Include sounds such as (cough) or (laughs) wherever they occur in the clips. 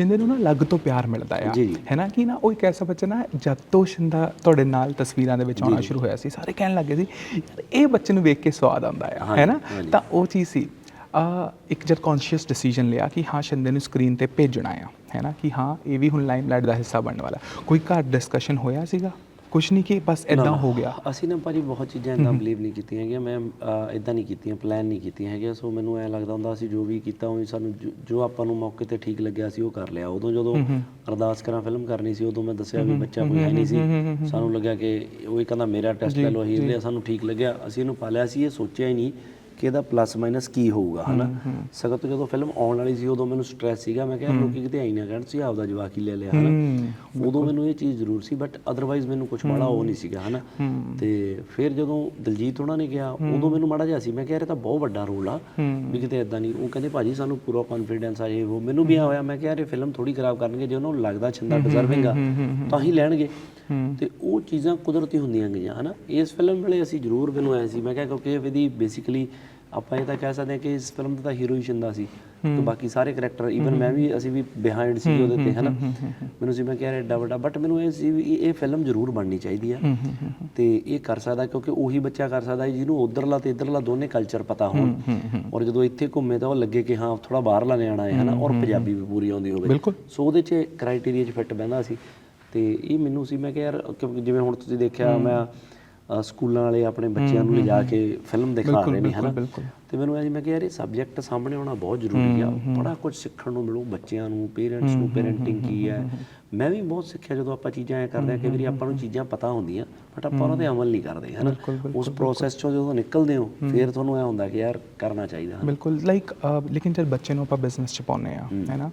ਸ਼ਿੰਦੇ ਨੂੰ ਨਾ ਲੱਗ ਤੋਂ ਪਿਆਰ ਮਿਲਦਾ ਆ। ਹੈ ਨਾ? ਕਿ ਨਾ ਉਹ ਇੱਕ ਐਸਾ ਬੱਚਾ ਨਾ ਜਦ ਤੋਂ ਸ਼ਿੰਦਾ ਤੁਹਾਡੇ ਨਾਲ ਤਸਵੀਰਾਂ ਦੇ ਵਿੱਚ ਆਉਣਾ ਸ਼ੁਰੂ ਹੋਇਆ ਸੀ ਸਾਰੇ ਕਹਿਣ ਲੱਗੇ ਸੀ ਇਹ ਬੱਚੇ ਨੂੰ ਵੇਖ ਕੇ ਸਵਾਦ ਆਉਂਦਾ ਆ। ਹੈ ਨਾ। ਤਾਂ ਉਹ ਚੀਜ਼ ਸੀ। ਆ ਇੱਕ ਜਦ ਕੌਨਸ਼ੀਅਸ ਡਿਸੀਜਨ ਲਿਆ ਕਿ ਹਾਂ ਸ਼ਿੰਦੇ ਨੂੰ ਸਕਰੀਨ ਤੇ ਭੇਜਣਾ ਆ। ਹੈ ਨਾ? ਕਿ ਹਾਂ ਇਹ ਵੀ ਹੁਣ ਲਾਈਮਲਾਈਟ ਦਾ ਹਿੱਸਾ ਬਣਨ ਵਾਲਾ। ਕੋਈ ਘਰ ਡਿਸਕਸ਼ਨ ਹੋਇਆ ਸੀਗਾ? ਕੁਛ ਨਹੀਂ ਕਿ ਬਸ ਇਦਾਂ। ਹੋ ਗਿਆ। ਅਸੀਂ ਨਾ ਭਾਜੀ ਬਹੁਤ ਚੀਜ਼ਾਂ ਇਦਾਂ ਬਲੀਵ ਨਹੀਂ ਕੀਤੀਆਂ ਹੈਗੀਆਂ। ਮੈਂ ਇਦਾਂ ਨਹੀਂ ਕੀਤੀਆਂ ਪਲਾਨ ਨਹੀਂ ਕੀਤੀਆਂ ਹੈਗੀਆਂ। ਸੋ ਮੈਨੂੰ ਐ ਲੱਗਦਾ ਹੁੰਦਾ ਅਸੀਂ ਜੋ ਵੀ ਕੀਤਾ ਉਹ ਸਾਨੂੰ ਜੋ- ਆਪਾਂ ਨੂੰ ਮੌਕੇ ਤੇ ਠੀਕ ਲੱਗਿਆ ਸੀ ਉਹ ਕਰ ਲਿਆ। ਉਦੋਂ ਜਦੋਂ ਅਰਦਾਸ ਕਰਾਂ ਫਿਲਮ ਕਰਨੀ ਸੀ ਉਦੋਂ ਮੈਂ ਦੱਸਿਆ ਵੀ ਬੱਚਾ ਕੋਈ ਹੈ ਨਹੀਂ ਸੀ। ਸਾਨੂੰ ਲੱਗਿਆ ਕਿ ਉਹ ਇਹ ਕਹਿੰਦਾ ਮੇਰਾ ਟੈਸਟ ਲੈ ਲਓ ਅਸੀਂ ਸਾਨੂੰ ਠੀਕ ਲੱਗਿਆ। ਅਸੀਂ ਇਹਨੂੰ ਪਾਲਿਆ ਸੀ ਇਹ ਸੋਚਿਆ ਹੀ ਨਹੀਂ ਕਿ ਇਹਦਾ ਪਲੱਸ ਮਾਈਨਸ ਕੀ ਹੋਊਗਾ ਹਨਾ? ਸਗੋਂ ਤੋਂ ਜਦੋਂ ਫਿਲਮ ਆਉਣ ਵਾਲੀ ਸੀ ਉਦੋਂ ਮੈਨੂੰ ਸਟ੍ਰੈਸ ਸੀਗਾ। ਮੈਂ ਕਿਹਾ ਲੋਕੀ ਕਿਤੇ ਆਈ ਨਾ ਕਹਿਣ ਸੀ ਆਪਦਾ ਜਵਾਕ ਹੀ ਲੈ ਲਿਆ ਹਨਾ? ਉਦੋਂ ਮੈਨੂੰ ਇਹ ਚੀਜ਼ ਜ਼ਰੂਰ ਸੀ ਬਟ ਅਦਰਵਾਈਜ਼ ਮੈਨੂੰ ਕੁਝ ਮਾੜਾ ਉਹ ਨਹੀਂ ਸੀਗਾ ਹਨਾ? ਤੇ ਫਿਰ ਜਦੋਂ ਦਲਜੀਤ ਉਹਨਾਂ ਨੇ ਕਿਹਾ ਉਦੋਂ ਮੈਨੂੰ ਮਾੜਾ ਜਿਹਾ ਸੀ। ਮੈਂ ਕਿਹਾ ਇਹ ਤਾਂ ਬਹੁਤ ਵੱਡਾ ਰੋਲ ਆ ਵੀ ਕਿਤੇ ਇਦਾਂ ਨਹੀਂ। ਉਹ ਕਹਿੰਦੇ ਭਾਜੀ ਸਾਨੂੰ ਪੂਰਾ ਕੌਨਫੀਡੈਂਸ ਆ ਇਹ ਉਹ। ਮੈਨੂੰ ਵੀ ਆ ਹੋਇਆ। ਮੈਂ ਕਿਹਾ ਇਹ ਫਿਲਮ ਥੋੜੀ ਖਰਾਬ ਕਰਨਗੇ ਜੇ ਉਹਨਾਂ ਨੂੰ ਲੱਗਦਾ ਛੰਦਾ ਡਿਜ਼ਰਵਿੰਗ ਆ ਤਾਂ ਹੀ ਲੈਣਗੇ। ਤੇ ਉਹ ਚੀਜ਼ਾਂ ਕੁਦਰਤੀ ਹੁੰਦੀਆਂ ਗਈਆਂ ਹਨਾ? ਇਸ ਫਿਲਮ ਵੇਲੇ ਅਸੀਂ ਜ਼ਰੂਰ ਮੈਨੂੰ ਸੀ। ਮੈਂ ਕਿਹਾ ਕਿਉਂਕਿ ਇਹਦੀ ਬੇਸਿਕਲੀ ਆਪਾਂ ਇਹ ਤਾਂ ਕਹਿ ਸਕਦੇ ਹਾਂ ਕਿ ਇਸ ਫਿਲਮ ਦਾ ਤਾਂ ਹੀਰੋ ਹੀ ਸ਼ਿੰਦਾ ਸੀ। ਤੇ ਬਾਕੀ ਸਾਰੇ ਕਰੈਕਟਰ ਇਵਨ ਮੈਂ ਵੀ ਅਸੀਂ ਵੀ ਬਿਹਾਈਂਡ ਸੀ ਉਹਦੇ ਤੇ ਹਨਾ? ਮੈਨੂੰ ਸੀ ਮੈਂ ਕਿਹਾ ਐਡਾ ਵੱਡਾ ਬਟ ਮੈਨੂੰ ਇਹ ਸੀ ਵੀ ਇਹ ਫਿਲਮ ਜ਼ਰੂਰ ਬਣਨੀ ਚਾਹੀਦੀ ਆ। ਤੇ ਇਹ ਕਰ ਸਕਦਾ ਕਿਉਂਕਿ ਉਹੀ ਬੱਚਾ ਕਰ ਸਕਦਾ ਜਿਹਨੂੰ ਉਧਰਲਾ ਤੇ ਇਧਰਲਾ ਦੋਨੇ ਕਲਚਰ ਪਤਾ ਹੋਣ। ਔਰ ਜਦੋਂ ਇੱਥੇ ਘੁੰਮੇ ਤਾਂ ਉਹ ਲੱਗੇ ਕਿ ਹਾਂ ਥੋੜਾ ਬਾਹਰਲਾ ਨਿਆਣਾ ਹੈ ਹਨਾ? ਔਰ ਪੰਜਾਬੀ ਵੀ ਪੂਰੀ ਆਉਂਦੀ ਹੋਵੇ। ਸੋ ਉਹਦੇ 'ਚ ਕ੍ਰਾਈਟੇਰੀਆ 'ਚ ਫਿੱਟ ਬਹਿੰਦਾ ਸੀ। ਤੇ ਇਹ ਮੈਨੂੰ ਸੀ ਮੈਂ ਕਿਹਾ ਯਾਰ ਜਿਵੇਂ ਹੁਣ ਤੁਸੀਂ ਦੇਖਿਆ ਮੈਂ ਸਕੂਲਾਂ ਵਾਲੇ ਆਪਣੇ ਬੱਚਿਆਂ ਨੂੰ ਲਿਜਾ ਕੇ ਫਿਲਮ ਦਿਖਾ ਰਹੇ ਨੇ ਹਨਾ। ਤੇ ਮੈਨੂੰ ਐ ਜੀ ਮੈਂ ਕਿਹਾ ਯਾਰ ਇਹ ਸਬਜੈਕਟ ਸਾਹਮਣੇ ਆਉਣਾ ਬਹੁਤ ਜ਼ਰੂਰੀ ਆ। ਬੜਾ ਕੁਝ ਸਿੱਖਣ ਨੂੰ ਮਿਲੂ ਬੱਚਿਆਂ ਨੂੰ ਪੇਰੈਂਟਸ ਨੂੰ ਪੈਰੈਂਟਿੰਗ ਕੀ ਹੈ ਮੈਂ ਵੀ ਬਹੁਤ ਸਿੱਖਿਆ ਜਦੋਂ ਆਪਾਂ ਚੀਜ਼ਾਂ ਐ ਕਰਦੇ ਆ ਕਿ ਵੀਰੀ ਆਪਾਂ ਨੂੰ ਚੀਜ਼ਾਂ ਪਤਾ ਹੁੰਦੀਆਂ ਬਟ ਆਪਾਂ ਉਹਨਾਂ ਤੇ ਅਮਲ ਨਹੀਂ ਕਰਦੇ ਹਨਾ ਉਸ ਪ੍ਰੋਸੈਸ ਚੋਂ ਜਦੋਂ ਨਿਕਲਦੇ ਹੋ ਫਿਰ ਤੁਹਾਨੂੰ ਐ ਹੁੰਦਾ ਕਿ ਯਾਰ ਕਰਨਾ ਚਾਹੀਦਾ ਹਨਾ। ਬਿਲਕੁਲ ਲਾਈਕ ਲੇਕਿਨ ਜਦ ਬੱਚੇ ਨੂੰ ਆਪਾਂ ਬਿਜ਼ਨਸ ਚ ਪਾਉਂਦੇ ਆ ਹੈ। ਨਾ?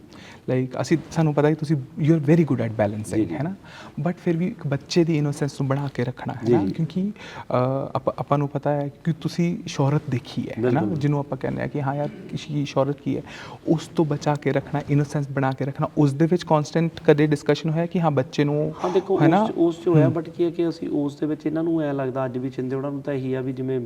ਲਾਈਕ ਅਸੀਂ ਸਾਨੂੰ ਪਤਾ ਕਿ ਤੁਸੀਂ you are very good at balancing ਹੈ ਨਾ? ਬਟ ਫਿਰ ਵੀ ਇੱਕ ਬੱਚੇ ਦੀ ਇਨੋਸੈਂਸ ਨੂੰ ਬਣਾ ਕੇ ਰੱਖਣਾ ਹੈ ਨਾ? ਕਿਉਂਕਿ ਆਪਾਂ ਨੂੰ ਪਤਾ ਹੈ ਕਿ ਤੁਸੀਂ ਸ਼ੋਹਰਤ ਦੇਖੀ ਹੈ ਹੈ ਨਾ? ਜਿਹਨੂੰ ਆਪਾਂ ਕਹਿੰਦੇ ਆ ਕਿ ਹਾਂ ਯਾਰ ਕੀ ਸ਼ੋਹਰਤ ਕੀ ਹੈ ਉਸ ਤੋਂ ਬਚਾ ਕੇ ਰੱਖਣਾ ਇਨੋਸੈਂਸ ਬਣਾ ਕੇ ਰੱਖਣਾ ਉਸ ਦੇ ਵਿੱਚ ਕਨਸਟੈਂਟ ਕਦੇ ਡਿਸਕਸ਼ਨ ਹੋਇਆ ਕਿ ਹਾਂ ਬੱਚੇ ਨੂੰ ਹਾਂ ਦੇਖੋ ਉਸ ਚ ਹੋਇਆ ਬਟ ਕੀ ਹੈ ਕਿ ਅਸੀਂ ਉਸ ਦੇ ਵਿੱਚ ਇਹਨਾਂ ਨੂੰ ਐ ਲੱਗਦਾ ਅੱਜ ਵੀ ਚਿੰਦੇ ਉਹਨਾਂ ਨੂੰ ਤਾਂ ਇਹੀ ਆ ਵੀ ਜਿਵੇਂ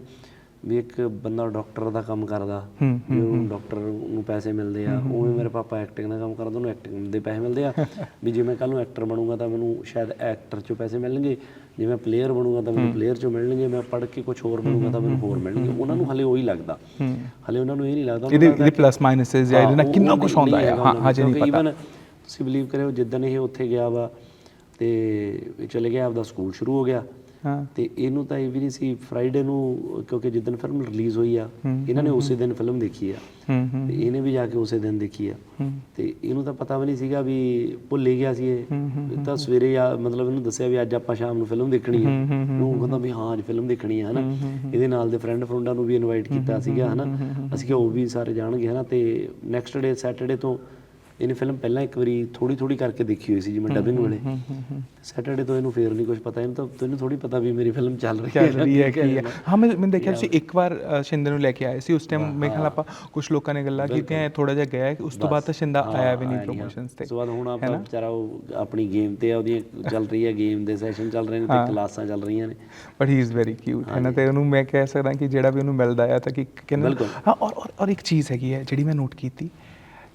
ਵੀ ਇੱਕ ਬੰਦਾ ਡਾਕਟਰ ਦਾ ਕੰਮ ਕਰਦਾ ਵੀ ਉਹਨੂੰ ਡਾਕਟਰ ਨੂੰ ਪੈਸੇ ਮਿਲਦੇ ਆ ਉਵੇਂ ਮੇਰੇ ਪਾਪਾ ਐਕਟਿੰਗ ਦਾ ਕੰਮ ਕਰਦਾ ਉਹਨੂੰ ਐਕਟਿੰਗ ਦੇ ਪੈਸੇ ਮਿਲਦੇ ਆ। (laughs) ਵੀ ਜੇ ਮੈਂ ਕੱਲ ਨੂੰ ਐਕਟਰ ਬਣੂੰਗਾ ਤਾਂ ਮੈਨੂੰ ਸ਼ਾਇਦ ਐਕਟਰ ਚੋਂ ਪੈਸੇ ਮਿਲਣਗੇ ਜੇ ਮੈਂ ਪਲੇਅਰ ਬਣੂੰਗਾ ਤਾਂ ਮੈਨੂੰ ਪਲੇਅਰ ਚੋਂ ਮਿਲਣਗੇ ਮੈਂ ਪੜ੍ਹ ਕੇ ਕੁਝ ਹੋਰ ਬਣੂੰਗਾ ਤਾਂ ਮੈਨੂੰ ਹੋਰ ਮਿਲਣਗੇ। ਉਹਨਾਂ ਨੂੰ ਹਲੇ ਉਹੀ ਲੱਗਦਾ। ਹਲੇ ਉਹਨਾਂ ਨੂੰ ਇਹ ਨਹੀਂ ਲੱਗਦਾ ਇਹਦੇ ਇਹਦੇ ਪਲੱਸ ਮਾਈਨਸਸ ਜਾਂ ਇਹਦੇ ਨਾਲ ਹਾਂ, ਕਿੰਨਾ ਕੁਝ ਆਉਂਦਾ ਹੈ? ਹਾਂ ਹਜੇ ਨੂੰ, ਨਹੀਂ ਪਤਾ। ਤੁਸੀਂ ਬਲੀਵ ਕਰਿਓ ਜਿੱਦਣ ਇਹ ਉੱਥੇ ਗਿਆ ਵਾ ਤੇ ਚਲੇ ਗਿਆ ਆਪਦਾ ਸਕੂਲ ਸ਼ੁਰੂ ਹੋ ਗਿਆ। ਹਾਂ। ਤੇ ਇਹਨੂੰ ਤਾਂ ਇਹ ਵੀ ਨਹੀਂ ਸੀ ਫਰਾਈਡੇ ਨੂੰ ਕਿਉਂਕਿ ਜਿੱਦਣ ਫਿਲਮ ਰਿਲੀਜ਼ ਹੋਈ ਆ ਇਹਨਾਂ ਨੇ ਉਸੇ ਦਿਨ ਫਿਲਮ ਦੇਖੀ ਆ। ਤੇ ਇਹਨੇ ਵੀ ਜਾ ਕੇ ਉਸੇ ਦਿਨ ਦੇਖੀ ਆ। ਤੇ ਇਹਨੂੰ ਤਾਂ ਪਤਾ ਵੀ ਨਹੀਂ ਸੀਗਾ ਵੀ ਭੁੱਲ ਗਿਆ ਸੀ ਇਹ। ਤਾਂ ਸਵੇਰੇ ਆ ਮਤਲਬ ਇਹਨੂੰ ਦੱਸਿਆ ਵੀ ਅੱਜ ਆਪਾਂ ਸ਼ਾਮ ਨੂੰ ਫਿਲਮ ਦੇਖਣੀ ਆ। ਉਹ ਕਹਿੰਦਾ ਵੀ ਹਾਂ ਅੱਜ ਫਿਲਮ ਦੇਖਣੀ ਆ ਹਨਾ। ਇਹਦੇ ਨਾਲ ਦੇ ਫਰੈਂਡ ਫਰੁੰਡਾਂ ਨੂੰ ਵੀ ਇਨਵਾਈਟ ਕੀਤਾ ਸੀਗਾ ਹਨਾ। ਅਸੀਂ ਕਿਹਾ ਉਹ ਵੀ ਸਾਰੇ ਜਾਣਗੇ ਹਨਾ। ਤੇ ਨੈਕਸਟ ਡੇ ਸੈਟਰਡੇ ਤੋਂ ਇਹਨੇ ਫਿਲਮ ਪਹਿਲਾਂ ਇੱਕ ਵਾਰੀ ਥੋੜੀ ਥੋੜੀ ਕਰਕੇ ਦੇਖੀ ਹੋਈ ਸੀ ਜਿਵੇਂ ਡਬਿੰਗ ਵੇਲੇ। ਸੈਟਰਡੇ ਤੋਂ ਇਹਨੂੰ ਫੇਰ ਨਹੀਂ ਕੁਝ ਪਤਾ ਇਹਨੂੰ ਤਾਂ ਤੈਨੂੰ ਥੋੜੀ ਪਤਾ ਵੀ ਮੇਰੀ ਫਿਲਮ ਚੱਲ ਰਹੀ ਚੱਲ ਰਹੀ ਹੈ ਕੀ ਹੈ। ਹਾਂ ਮੈਂ ਮੈਂ ਦੇਖਿਆ ਤੁਸੀਂ ਇੱਕ ਵਾਰ ਸ਼ਿੰਦੇ ਨੂੰ ਲੈ ਕੇ ਆਏ ਸੀ ਉਸ ਟਾਈਮ ਮੇਰੇ ਖਿਆਲ ਆਪਾਂ ਕੁਝ ਲੋਕਾਂ ਨੇ ਗੱਲਾਂ ਕੀਤੀਆਂ ਥੋੜਾ ਜਿਹਾ ਗਿਆ ਹੈ ਉਸ ਤੋਂ ਬਾਅਦ ਤਾਂ ਸ਼ਿੰਦਾ ਆਇਆ ਵੀ ਨਹੀਂ ਪ੍ਰੋਮੋਸ਼ਨਸ ਤੇ ਉਸ ਤੋਂ ਬਾਅਦ ਹੁਣ ਆਪਾਂ ਵਿਚਾਰਾ ਉਹ ਆਪਣੀ ਗੇਮ ਤੇ ਆ ਉਹਦੀਆਂ ਚੱਲ ਰਹੀ ਹੈ ਗੇਮ ਦੇ ਸੈਸ਼ਨ ਚੱਲ ਰਹੇ ਨੇ ਤੇ ਕਲਾਸਾਂ ਚੱਲ ਰਹੀਆਂ ਨੇ। But he is very cute ਹੈ ਨਾ? ਤੇ ਉਹਨੂੰ ਮੈਂ ਕਹਿ ਸਕਦਾ ਕਿ ਜਿਹੜਾ ਵੀ ਉਹਨੂੰ ਮਿਲਦਾ ਆ ਤਾਂ ਕਿ। ਹਾਂ ਔਰ ਔਰ ਇੱਕ ਚੀਜ਼ ਹੈਗੀ ਹੈ ਜਿਹੜੀ ਮੈਂ ਨੋਟ ਕੀਤੀ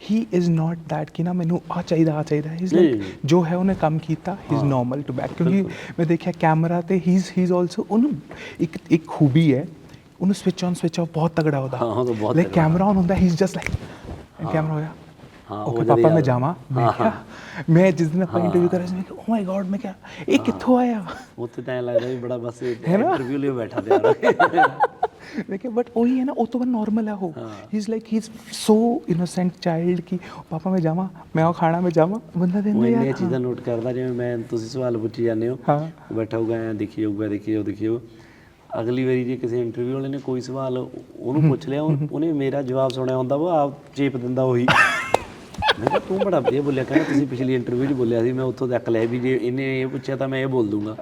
ਹੀ ਇਜ਼ ਨਾਟ ਦੈਟ ਕਿ ਨਾ ਮੈਨੂੰ ਆ ਚਾਹੀਦਾ ਆ ਚਾਹੀਦਾ ਹੀ ਇਜ਼ ਲਾਈਕ। ਜੋ ਹੈ ਉਹਨੇ ਕੰਮ ਕੀਤਾ he is normal to back ਕਿਉਂਕਿ ਮੈਂ ਦੇਖਿਆ ਕੈਮਰਾ ਤੇ he is he is also ਉਹਨੂੰ ਇੱਕ ਇੱਕ ਖੂਬੀ ਹੈ ਉਹਨੂੰ ਸਵਿਚ ਔਨ ਸਵਿਚ ਆਫ ਬਹੁਤ ਤਗੜਾ ਉਹਦਾ ਹਾਂ, ਉਹ ਬਹੁਤ ਲਾਈਕ। ਕੈਮਰਾ ਔਨ ਹੁੰਦਾ he is just like camera ਹੋਇਆ ਹਾਂ, ਉਹ ਪਾਪਾ ਮੈਂ ਜਾਵਾਂ ਮੈਂ ਕਿਹਾ ਮੈਂ ਜਿਸ ਦਿਨ ਆਪਾਂ ਇੰਟਰਵਿਊ ਕਰ ਰਹੇ ਸੀ ਮੈਂ ਕਿਹਾ ਓ ਮਾਈ ਗॉड ਮੈਂ ਕਿਹਾ ਇਹ ਕਿੱਥੋਂ ਆਇਆ ਉੱਥੇ ਤਾਂ ਲੱਗਦਾ ਵੀ ਬੜਾ ਬਸ ਇੰਟਰਵਿਊ ਲਈ ਬੈਠਾ ਤੇ ਯਾਰ ਦੇਖਿਆ ਬਟ ਉਹੀ ਹੈ ਨਾ ਉਹ ਤੋਂ ਬਾਅਦ ਨਾਰਮਲ ਹੈ ਉਹ he is like he is so innocent child ਕਿ ਪਾਪਾ ਮੈਂ ਜਾਵਾਂ ਮੈਂ ਉਹ ਖਾਣਾ ਮੈਂ ਜਾਵਾਂ ਬੰਦਾ ਦਿੰਦਾ ਯਾਰ ਚੀਜ਼ਾਂ ਨੋਟ ਕਰਦਾ ਜਿਵੇਂ ਮੈਂ ਤੁਸੀਂ ਸਵਾਲ ਪੁੱਛੀ ਜਾਂਦੇ ਹੋ ਬੈਠਾ ਹੋਊਗਾ ਐਂ ਦੇਖੀ ਜਾਊਗਾ ਦੇਖੀ ਜਾਊ ਦੇਖੀ ਜਾਊ ਅਗਲੀ ਵਾਰੀ ਜੇ ਕਿਸੇ ਇੰਟਰਵਿਊ ਵਾਲੇ ਨੇ ਕੋਈ ਸਵਾਲ ਉਹਨੂੰ ਪੁੱਛ ਲਿਆ ਉਹ- ਉਹਨੇ ਮੇਰਾ ਜਵਾਬ ਸੁਣਿਆ ਹੁੰਦਾ ਉਹ ਆਪ ਚੇਪ ਦਿੰਦਾ ਉਹੀ ਮੈਂ ਕਿਹਾ ਤੂੰ ਬੜਾ ਵਧੀਆ ਬੋਲਿਆ ਕਹਿੰਦਾ ਤੁਸੀਂ ਪਿਛਲੀ ਇੰਟਰਵਿਊ 'ਚ ਬੋਲਿਆ ਸੀ ਮੈਂ ਉੱਥੋਂ ਤੱਕ ਲਿਆ ਵੀ ਜੇ ਇਹਨੇ ਇਹ ਪੁੱਛਿਆ ਤਾਂ ਮੈਂ ਇਹ ਬੋਲ ਦੂੰਗਾ